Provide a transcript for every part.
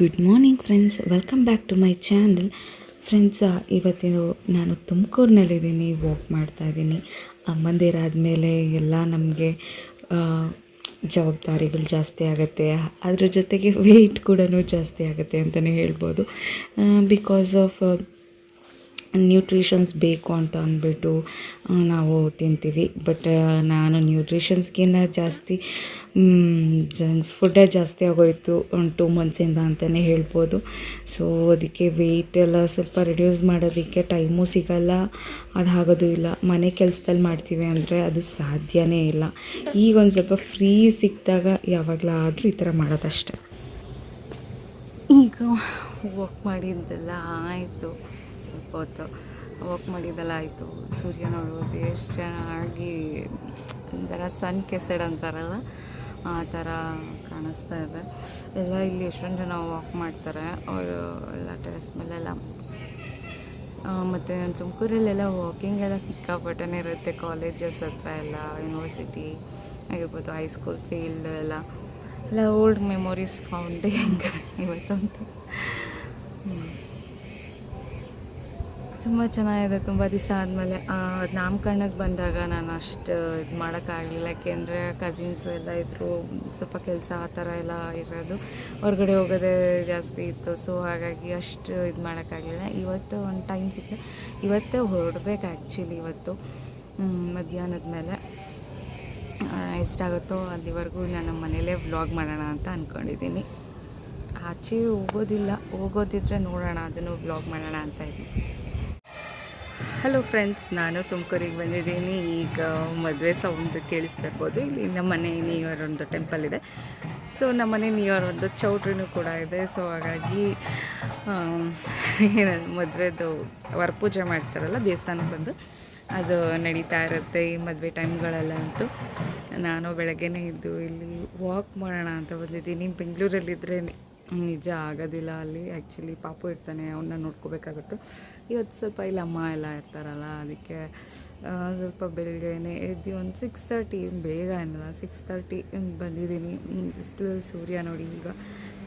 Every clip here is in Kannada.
Good morning friends welcome back to my channel friends ಇವತ್ತಿನ ನಾನು ತುಮಕೂರಿನಲ್ಲಿದ್ದೀನಿ ವಾಕ್ ಮಾಡ್ತಾ ಇದ್ದೀನಿ. ಅಮ್ಮಂದಿರಾದಮೇಲೆ ಎಲ್ಲ ನಮಗೆ ಜವಾಬ್ದಾರಿಗಳು ಜಾಸ್ತಿ ಆಗುತ್ತೆ. ಅದ್ರ ಜೊತೆಗೆ ವೆಯ್ಟ್ ಕೂಡ ಜಾಸ್ತಿ ಆಗುತ್ತೆ ಅಂತಲೇ ಹೇಳ್ಬೋದು. ಬಿಕಾಸ್ ಆಫ್ ನ್ಯೂಟ್ರಿಷನ್ಸ್ ಬೇಕು ಅಂತ ಅಂದ್ಬಿಟ್ಟು ನಾವು ತಿಂತೀವಿ. ಬಟ್ ನಾನು ನ್ಯೂಟ್ರಿಷನ್ಸ್ಗಿಂತ ಜಾಸ್ತಿ ಜಂಕ್ಸ್ ಫುಡ್ಡೇ ಜಾಸ್ತಿ ಆಗೋಯಿತು, ಒಂದು ಟೂ ಮಂತ್ಸಿಂದ ಅಂತಲೇ ಹೇಳ್ಬೋದು. ಸೊ ಅದಕ್ಕೆ ವೆಯ್ಟ್ ಎಲ್ಲ ಸ್ವಲ್ಪ ರಿಡ್ಯೂಸ್ ಮಾಡೋದಕ್ಕೆ ಟೈಮು ಸಿಗಲ್ಲ. ಅದು ಆಗೋದು ಇಲ್ಲ. ಮನೆ ಕೆಲಸದಲ್ಲಿ ಮಾಡ್ತೀವಿ ಅಂದರೆ ಅದು ಸಾಧ್ಯವೇ ಇಲ್ಲ. ಈಗ ಒಂದು ಸ್ವಲ್ಪ ಫ್ರೀ ಸಿಕ್ಕಿದಾಗ ಯಾವಾಗಲಾದರೂ ಈ ಥರ ಮಾಡೋದಷ್ಟೆ. ಈಗ ವಾಕ್ ಮಾಡಿದ್ದೆಲ್ಲ ಆಯಿತು. ಸ್ವಲ್ಪ ಹೊತ್ತು ವಾಕ್ ಮಾಡಿದ್ದೆಲ್ಲ ಆಯಿತು. ಸೂರ್ಯ ನೋಡ್ಬೋದು, ಎಷ್ಟು ಚೆನ್ನಾಗಿ ಒಂಥರ ಸನ್ ಕೆಸೆಡ್ ಅಂತಾರಲ್ಲ, ಆ ಥರ ಕಾಣಿಸ್ತಾ ಇದೆ. ಎಲ್ಲ ಇಲ್ಲಿ ಎಷ್ಟೊಂದು ಜನ ವಾಕ್ ಮಾಡ್ತಾರೆ. ಅವರು ಎಲ್ಲ ಟೆರೆಸ್ ಮೇಲೆಲ್ಲ. ಮತ್ತು ತುಮಕೂರಲ್ಲೆಲ್ಲ ವಾಕಿಂಗ್ ಎಲ್ಲ ಸಿಕ್ಕಾಪಟ್ಟೆನೇ ಇರುತ್ತೆ. ಕಾಲೇಜಸ್ ಹತ್ರ ಎಲ್ಲ ಯೂನಿವರ್ಸಿಟಿ ಆಗಿರ್ಬೋದು ಹೈಸ್ಕೂಲ್ ಫೀಲ್ಡ್ ಎಲ್ಲ. ಎಲ್ಲ ಓಲ್ಡ್ ಮೆಮೊರೀಸ್ ಫೌಂಡಿಂಗ್ ಇವತ್ತಂತೂ. ತುಂಬ ಚೆನ್ನಾಗಿದೆ, ತುಂಬ ದಿವಸ ಆದಮೇಲೆ. ನಾಮಕರಣಕ್ಕೆ ಬಂದಾಗ ನಾನು ಅಷ್ಟು ಇದು ಮಾಡೋಕ್ಕಾಗಲಿಲ್ಲ. ಯಾಕೆಂದರೆ ಕಸಿನ್ಸು ಎಲ್ಲ ಇದ್ದರು ಸ್ವಲ್ಪ ಕೆಲಸ ಆ ಥರ ಎಲ್ಲ ಇರೋದು. ಹೊರಗಡೆ ಹೋಗೋದೇ ಜಾಸ್ತಿ ಇತ್ತು. ಸೊ ಹಾಗಾಗಿ ಅಷ್ಟು ಇದು ಮಾಡೋಕ್ಕಾಗಲಿಲ್ಲ. ಇವತ್ತು ಒಂದು ಟೈಮ್ ಸಿಕ್ಕ ಇವತ್ತೇ ಹೊರಡ್ಬೇಕು ಆ್ಯಕ್ಚುಲಿ ಇವತ್ತು. ಮಧ್ಯಾಹ್ನದ ಮೇಲೆ. ಎಷ್ಟಾಗುತ್ತೋ ಅಲ್ಲಿವರೆಗೂ ನಾನು ಮನೇಲೇ ವ್ಲಾಗ್ ಮಾಡೋಣ ಅಂತ ಅಂದ್ಕೊಂಡಿದ್ದೀನಿ ಆಚೆ ಹೋಗೋದಿಲ್ಲ. ಹೋಗೋದಿದ್ರೆ ನೋಡೋಣ, ಅದನ್ನು ವ್ಲಾಗ್ ಮಾಡೋಣ ಅಂತ ಇದ್ದೀನಿ. ಹಲೋ ಫ್ರೆಂಡ್ಸ್ ನಾನು ತುಮಕೂರಿಗೆ ಬಂದಿದ್ದೀನಿ. ಈಗ ಮದುವೆ ಸೌಂಡ್ ಕೇಳಿಸ್ತಿರ್ಬೋದು ಇಲ್ಲಿ ನಮ್ಮ ಮನೆ ನಿಯರ್ ಒಂದು ಟೆಂಪಲ್ ಇದೆ. ಸೊ ನಮ್ಮ ಮನೆ ನಿಯರ್ ಒಂದು ಚೌಟ್ರಿನೂ ಕೂಡ ಇದೆ. ಸೊ ಹಾಗಾಗಿ ಮದುವೆದು ವರಪೂಜೆ ಮಾಡ್ತಾರಲ್ಲ ದೇವಸ್ಥಾನಕ್ಕೆ ಬಂದು. ಅದು ನಡೀತಾ ಇರುತ್ತೆ ಈ ಮದುವೆ ಟೈಮ್ಗಳೆಲ್ಲ ಅಂತೂ. ನಾನು ಬೆಳಗ್ಗೆನೇ ಇದ್ದು ಇಲ್ಲಿ ವಾಕ್ ಮಾಡೋಣ ಅಂತ ಬಂದಿದ್ದೀನಿ. ಬೆಂಗಳೂರಲ್ಲಿದ್ದರೆ ನಿಜ ಆಗೋದಿಲ್ಲ ಅಲ್ಲಿ. ಆ್ಯಕ್ಚುಲಿ ಪಾಪು ಇರ್ತಾನೆ ಅವನ್ನ ನೋಡ್ಕೋಬೇಕಾಗುತ್ತೆ. ಇವತ್ತು ಸ್ವಲ್ಪ ಇಲ್ಲಿ, ಅಮ್ಮ ಎಲ್ಲ ಇರ್ತಾರಲ್ಲ, ಅದಕ್ಕೆ ಸ್ವಲ್ಪ ಬೆಳಗ್ಗೆನೆ ಎದ್ದು ಒಂದು ಸಿಕ್ಸ್ ತರ್ಟಿ ಬೇಗ ಏನಲ್ಲ ಸಿಕ್ಸ್ ತರ್ಟಿ ಬಂದಿದ್ದೀನಿ. ಬಿಸಿಲು ಸೂರ್ಯ ನೋಡಿ, ಈಗ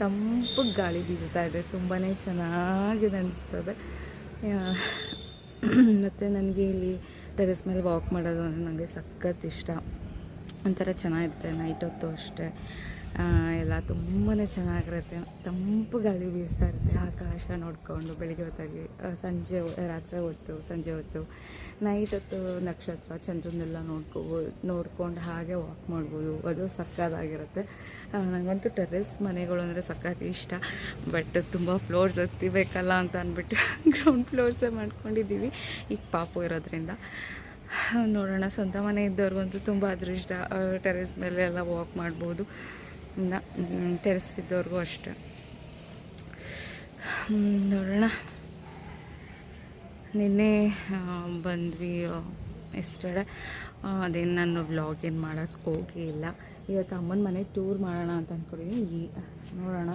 ತಂಪು ಗಾಳಿ ಬೀಸ್ತಾ ಇದೆ ತುಂಬಾ ಚೆನ್ನಾಗಿದೆ ಅನಿಸ್ತದೆ. ಮತ್ತು ನನಗೆ ಇಲ್ಲಿ ಟೆರೆಸ್ ಮೇಲೆ ವಾಕ್ ಮಾಡೋದು ಅಂದರೆ ನನಗೆ ಸಖತ್ ಇಷ್ಟ. ಒಂಥರ ಚೆನ್ನಾಗಿರುತ್ತೆ ನೈಟ್ ಹೊತ್ತು ಅಷ್ಟೇ. ಎಲ್ಲ ತುಂಬಾ ಚೆನ್ನಾಗಿರುತ್ತೆ. ತಂಪು ಗಾಳಿ ಬೀಸ್ತಾ ಇರುತ್ತೆ. ಆಕಾಶ ನೋಡಿಕೊಂಡು ಬೆಳಿಗ್ಗೆ ಹೊತ್ತಾಗಿ ಸಂಜೆ ರಾತ್ರಿ ಹೊತ್ತು, ಸಂಜೆ ಹೊತ್ತು ನೈಟ್ ಹೊತ್ತು ನಕ್ಷತ್ರ, ಚಂದ್ರನ್ನೆಲ್ಲ ನೋಡ್ಕೋಬೋದು ನೋಡ್ಕೊಂಡು ಹಾಗೆ ವಾಕ್ ಮಾಡ್ಬೋದು. ಅದು ಸಕ್ಕತ್ತಾಗಿರುತ್ತೆ. ನನಗಂತೂ ಟೆರೆಸ್ ಮನೆಗಳು ಅಂದರೆ ಸಖತ್ ಇಷ್ಟ. ಬಟ್ ತುಂಬ ಫ್ಲೋರ್ಸ್ ಹತ್ತಿಬೇಕಲ್ಲ ಅಂತ ಅಂದ್ಬಿಟ್ಟು ಗ್ರೌಂಡ್ ಫ್ಲೋರ್ಸೇ ಮಾಡ್ಕೊಂಡಿದ್ದೀವಿ. ಈಗ ಪಾಪು ಇರೋದ್ರಿಂದ. ನೋಡೋಣ. ಸ್ವಂತ ಮನೆ ಇದ್ದವ್ರಿಗಂತೂ ತುಂಬ ಅದೃಷ್ಟ. ಟೆರೆಸ್ ಮೇಲೆ ಎಲ್ಲ ವಾಕ್ ಮಾಡ್ಬೋದು. ಟೆರೆಸ್ ಇದ್ದವ್ರಿಗೂ ಅಷ್ಟೆ. ನೋಡೋಣ. ನಿನ್ನೆ ಬಂದ್ವಿ ಎಷ್ಟೇ ಅದೇನು ನಾನು ವ್ಲಾಗ್ ಏನು ಮಾಡೋಕ್ಕೆ ಹೋಗಿಲ್ಲ ಇವತ್ತು ಅಮ್ಮನ ಮನೆ ಟೂರ್ ಮಾಡೋಣ ಅಂತ ಅಂದ್ಕೊಂಡಿದ್ದೀನಿ ಈ, ನೋಡೋಣ.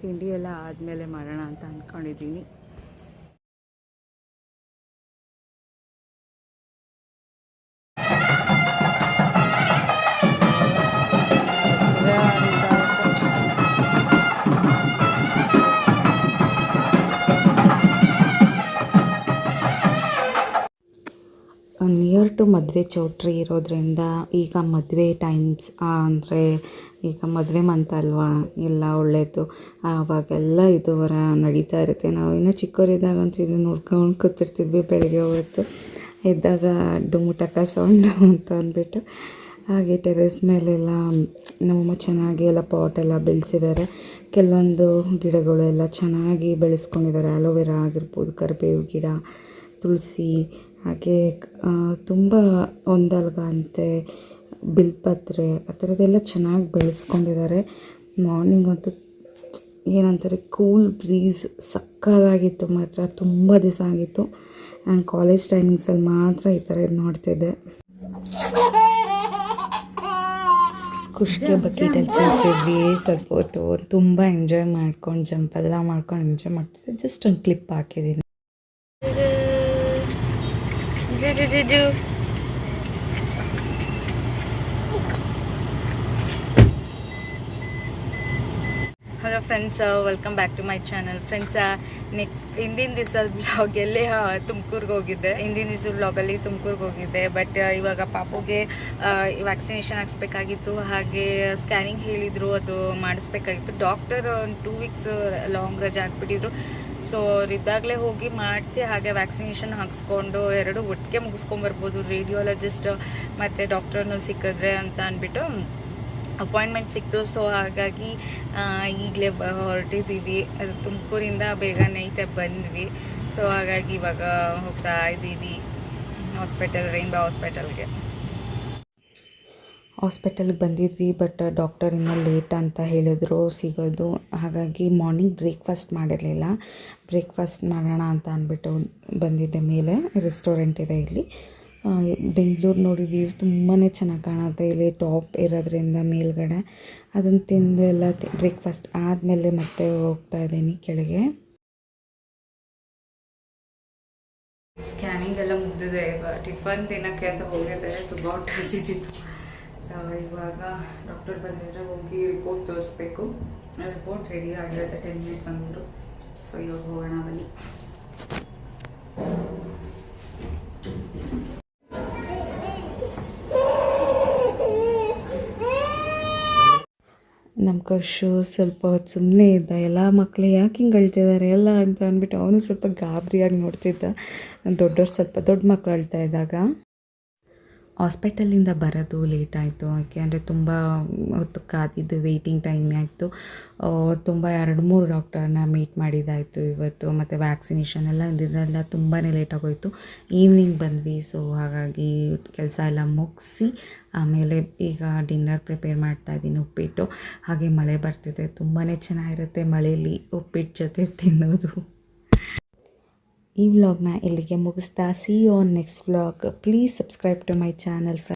ತಿಂಡಿ ಎಲ್ಲ ಆದಮೇಲೆ ಮಾಡೋಣ ಅಂತ ಅಂದ್ಕೊಂಡಿದ್ದೀನಿ ನಿಯರ್ ಟು ಮದುವೆ ಚೌಟ್ರಿ ಇರೋದರಿಂದ ಈಗ ಮದುವೆ ಟೈಮ್ಸ್ ಅಂದರೆ ಈಗ ಮದುವೆ ಮಂತ್ ಅಲ್ವಾ? ಎಲ್ಲ ಒಳ್ಳೆಯದು ಆವಾಗೆಲ್ಲ ಇದು ವರ ನಡೀತಾ ಇರುತ್ತೆ. ನಾವು ಇನ್ನೂ ಚಿಕ್ಕವರಿದ್ದಾಗಂತೂ ಇದು ನೋಡ್ಕೊಂಡು ಕೂತಿರ್ತಿದ್ವಿ ಬೆಳಗ್ಗೆ ಹೊತ್ತು. ಎದ್ದಾಗ ಡುಮುಟಕ ಸೌಂಡು ಅಂತ ಅಂದ್ಬಿಟ್ಟು. ಹಾಗೆ ಟೆರೆಸ್ ಮೇಲೆಲ್ಲ ನಮ್ಮಮ್ಮ ಚೆನ್ನಾಗಿ ಎಲ್ಲ ಪಾಟ್ ಎಲ್ಲ ಬೆಳೆಸಿದ್ದಾರೆ. ಕೆಲವೊಂದು ಗಿಡಗಳು ಎಲ್ಲ ಚೆನ್ನಾಗಿ ಬೆಳೆಸ್ಕೊಂಡಿದ್ದಾರೆ. ಅಲೋವೆರಾ ಆಗಿರ್ಬೋದು, ಕರಿಬೇವು ಗಿಡ, ತುಳಸಿ ಹಾಗೆ ತುಂಬ ಒಂದಲ್ಗ ಅಂತೆ ಬಿಲ್ಪತ್ರೆ, ಆ ಥರದ್ದೆಲ್ಲ ಚೆನ್ನಾಗಿ ಬೆಳೆಸ್ಕೊಂಡಿದ್ದಾರೆ. ಮಾರ್ನಿಂಗ್ ಅಂತೂ ಏನಂತಾರೆ ಕೂಲ್ ಬ್ರೀಸ್ ಸಕ್ಕದಾಗಿತ್ತು ಮಾತ್ರ, ತುಂಬ ದಿವಸ ಆಗಿತ್ತು. ನಾನು ಕಾಲೇಜ್ ಟೈಮಿಂಗ್ಸಲ್ಲಿ ಮಾತ್ರ ಈ ಥರ ಇದು ನೋಡ್ತಿದ್ದೆ ಖುಷಿಗೆ ಬಗ್ಗೆ ಕಳಿಸಿದ್ವಿ ಸ್ವಲ್ಪ ಹೊತ್ತು, ತುಂಬ ಎಂಜಾಯ್ ಮಾಡ್ಕೊಂಡು ಜಂಪೆಲ್ಲ ಮಾಡ್ಕೊಂಡು ಎಂಜಾಯ್ ಮಾಡ್ತಿದ್ದೆ. ಜಸ್ಟ್ ಒಂದು ಕ್ಲಿಪ್ ಹಾಕಿದ್ದೀನಿ. Hello friends welcome back to my channel friends next ಹಿಂದಿನ ದಿವಸ ಬ್ಲಾಗಲ್ಲಿ ತುಮಕೂರ್ಗೆ ಹೋಗಿದ್ದೆ ಹಿಂದಿನ ದಿವಸ ಬ್ಲಾಗಲ್ಲಿ ತುಮಕೂರ್ಗೆ ಹೋಗಿದ್ದೆ ಬಟ್ ಇವಾಗ ಪಾಪುಗೆ ವ್ಯಾಕ್ಸಿನೇಷನ್ ಹಾಕ್ಸ್ಬೇಕಾಗಿತ್ತು. ಹಾಗೆ ಸ್ಕ್ಯಾನಿಂಗ್ ಹೇಳಿದರು. ಅದು ಮಾಡಿಸ್ಬೇಕಾಗಿತ್ತು. ಡಾಕ್ಟರ್ ಒಂದು ಟೂ ವೀಕ್ಸ್ ಲಾಂಗ್ ರಜೆ ಹಾಕ್ಬಿಟ್ಟಿದ್ರು. ಸೊ ಇದ್ದಾಗಲೇ ಹೋಗಿ ಮಾಡಿಸಿ ಹಾಗೆ ವ್ಯಾಕ್ಸಿನೇಷನ್ ಹಾಕ್ಸ್ಕೊಂಡು ಎರಡು ಒಟ್ಟಿಗೆ ಮುಗಿಸ್ಕೊಂಬರ್ಬೋದು ರೇಡಿಯೋಲಜಿಸ್ಟ್ ಮತ್ತು ಡಾಕ್ಟರ್ನು ಸಿಕ್ಕಿದ್ರೆ ಅಂತ ಅಂದ್ಬಿಟ್ಟು ಅಪಾಯಿಂಟ್ಮೆಂಟ್ ಸಿಕ್ತು. ಸೊ ಹಾಗಾಗಿ ಈಗಲೇ ಬ, ಹೊರಟಿದ್ದೀವಿ. ಅದು ತುಮಕೂರಿಂದ ಬೇಗ ನೈಟಾಗಿ ಬಂದ್ವಿ. ಸೊ ಹಾಗಾಗಿ ಇವಾಗ ಹೋಗ್ತಾ ಇದ್ದೀವಿ ಹಾಸ್ಪಿಟಲ್ ರೈನ್ಬಾ ಹಾಸ್ಪಿಟಲ್ಗೆ ಹಾಸ್ಪಿಟಲ್ಗೆ ಬಂದಿದ್ವಿ, ಬಟ್ ಡಾಕ್ಟರ್ ಇನ್ನೂ ಲೇಟ್ ಅಂತ ಹೇಳಿದ್ರು, ಸಿಗೋದು. ಹಾಗಾಗಿ ಮಾರ್ನಿಂಗ್ ಬ್ರೇಕ್ಫಾಸ್ಟ್ ಮಾಡಿರಲಿಲ್ಲ. ಬ್ರೇಕ್ಫಾಸ್ಟ್ ಮಾಡೋಣ ಅಂತ ಅಂದ್ಬಿಟ್ಟು ಬಂದಿದ್ದೆ ಮೇಲೆ, ರೆಸ್ಟೋರೆಂಟ್ ಇದೆ ಇಲ್ಲಿ. ಬೆಂಗಳೂರು ನೋಡಿ ವ್ಯೂಸ್ ತುಂಬಾ ಚೆನ್ನಾಗಿ ಕಾಣುತ್ತೆ. ಇಲ್ಲಿ ಟಾಪ್ ಇರೋದ್ರಿಂದ ಮೇಲ್ಗಡೆ. ಅದನ್ನು ತಿಂದು ಎಲ್ಲ ಬ್ರೇಕ್ಫಾಸ್ಟ್ ಆದಮೇಲೆ ಮತ್ತೆ ಹೋಗ್ತಾ ಇದ್ದೀನಿ ಕೆಳಗೆ. ಸ್ಕ್ಯಾನಿಂಗ್ ಎಲ್ಲ ಮುಗ್ದಿದೆ. ಟಿಫನ್ ತಿನ್ನೋಕ್ಕೆ ಅಂತ ಹೋಗಿದ್ದೆ. ತುಂಬ ಹೊಟ್ಟೆ ಹಸಿತಿತ್ತು. ಸೊ ಇವಾಗ ಡಾಕ್ಟರ್ ಬಂದಿದ್ರೆ ಹೋಗಿ ರಿಪೋರ್ಟ್ ತೋರಿಸ್ಬೇಕು. ರಿಪೋರ್ಟ್ ರೆಡಿ ಆಗಿರುತ್ತೆ ಟೆನ್ ಮಿನಿಟ್ಸ್ ಅಂದರು ಸೊ ಇವಾಗ ಹೋಗೋಣ ಬನ್ನಿ. ನಮ್ಮ ಕಶು ಸ್ವಲ್ಪ ಸುಮ್ಮನೆ ಇದ್ದ. ಎಲ್ಲ ಮಕ್ಕಳು ಯಾಕೆ ಹಿಂಗೆ ಅಳ್ತಿದ್ದಾರೆ ಎಲ್ಲ ಅಂತ ಅಂದ್ಬಿಟ್ಟು ಅವನು ಸ್ವಲ್ಪ ಗಾಬರಿಯಾಗಿ ನೋಡ್ತಿದ್ದ. ದೊಡ್ಡವ್ರು ಸ್ವಲ್ಪ ದೊಡ್ಡ ಮಕ್ಕಳು ಅಳ್ತಾ ಇದ್ದಾಗ. ಹಾಸ್ಪಿಟಲಿಂದ ಬರೋದು ಲೇಟ್ ಆಯಿತು. ಯಾಕೆ ಅಂದರೆ ತುಂಬ ಹೊತ್ತು ಕಾದಿದ್ದು ವೆಯ್ಟಿಂಗ್ ಟೈಮ್ ಆಯಿತು. ತುಂಬ ಎರಡು ಮೂರು ಡಾಕ್ಟರ್ನ ಮೀಟ್ ಮಾಡಿದ್ದಾಯಿತು ಇವತ್ತು. ಮತ್ತು ವ್ಯಾಕ್ಸಿನೇಷನ್ ಎಲ್ಲ ಇದನ್ನೆಲ್ಲ ತುಂಬಾ ಲೇಟ್ ಆಗೋಯ್ತು. ಈವ್ನಿಂಗ್ ಬಂದ್ವಿ ಸೊ ಹಾಗಾಗಿ ಕೆಲಸ ಎಲ್ಲ ಮುಗಿಸಿ, ಆಮೇಲೆ ಈಗ ಡಿನ್ನರ್ ಪ್ರಿಪೇರ್ ಮಾಡ್ತಾ ಇದ್ದೀನಿ ಉಪ್ಪಿಟ್ಟು. ಹಾಗೆ ಮಳೆ ಬರ್ತಿದೆ. ತುಂಬಾ ಚೆನ್ನಾಗಿರುತ್ತೆ ಮಳೆಯಲ್ಲಿ ಉಪ್ಪಿಟ್ಟು ಜೊತೆ ತಿನ್ನೋದು. ಈ ವ್ಲಾಗ್ನ ಇಲ್ಲಿಗೆ ಮುಗಿಸ್ತಾ. See on next vlog please subscribe to my channel